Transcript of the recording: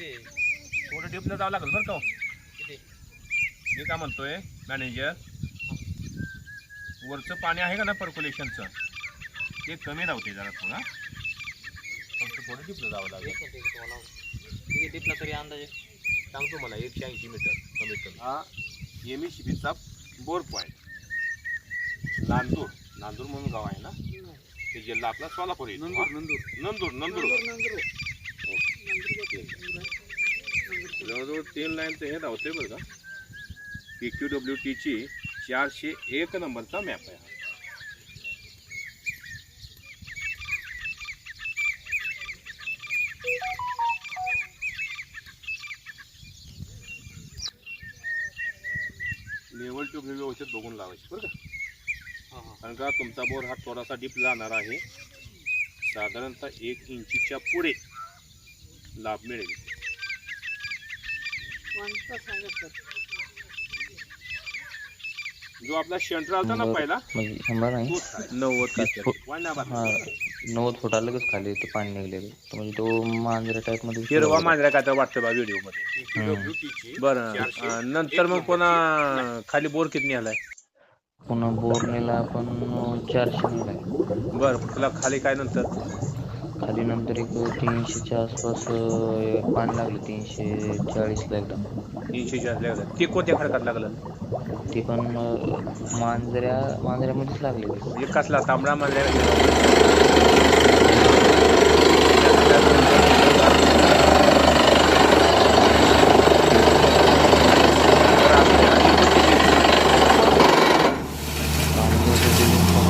टिपलं जावं लागेल बरं का हो. किती? मी काय म्हणतोय मॅनेजर वरचं पाणी आहे का ना पर्क्युलेशनचं ते कमी राहते जरा थोडा फक्त थोडं टिपलं जावं लागेल. एक मिनिट एक तुम्हाला किती टिपला तरी अंदाजे? सांगतो मला एकशे ऐंशी मीटर कमीत कमी. हा एम ई शिबीचा बोर पॉईंट नांदूर नांदूर म्हणून गाव आहे ना? ते जिल्हा आपला सोलापूर येतो हा? नंदूर नंदूर. जवळजवळ तीन लाईनचं हे धावते बरं का. पी क्यू डब्ल्यू टीची चारशे एक नंबरचा मॅप आहे. लेवल ट्यूब व्यवस्थित बघून लावायची बरं का? कारण का तुमचा बोर हा थोडासा डीप जाणार आहे. साधारणतः एक इंचीच्या पुढे लाभ मिळेल. जो आपला शेंटर आलता ना बरं. पहिला म्हणजे नाही. तोच आहे. नव्वद फूट. हा नव्वद फुटालगच खाली ते पाणी निघलेलं. तर म्हणजे तो मांजरा टाईपमध्ये हिरवा मांजरा काय तर वाटतं बा व्हिडिओमध्ये ची बरं चारशे अं, नंतर मग. पुन्हा खाली बोर किती निघालाय पुन्हा बोरनेला आपण चारशे नेलाय. बरं तुला खाली काय नंतर? खाली नंतर एक तीनशेच्या आसपास अं, पाणी लागलं तीनशे चाळीसला एकदम तीनशे लागलं ते कोणत्या खडकात लागलं? ते पण अं, मांजऱ्या मांजऱ्यामध्येच लागले. म्हणजे कसला तांबडा मांजरा dowsing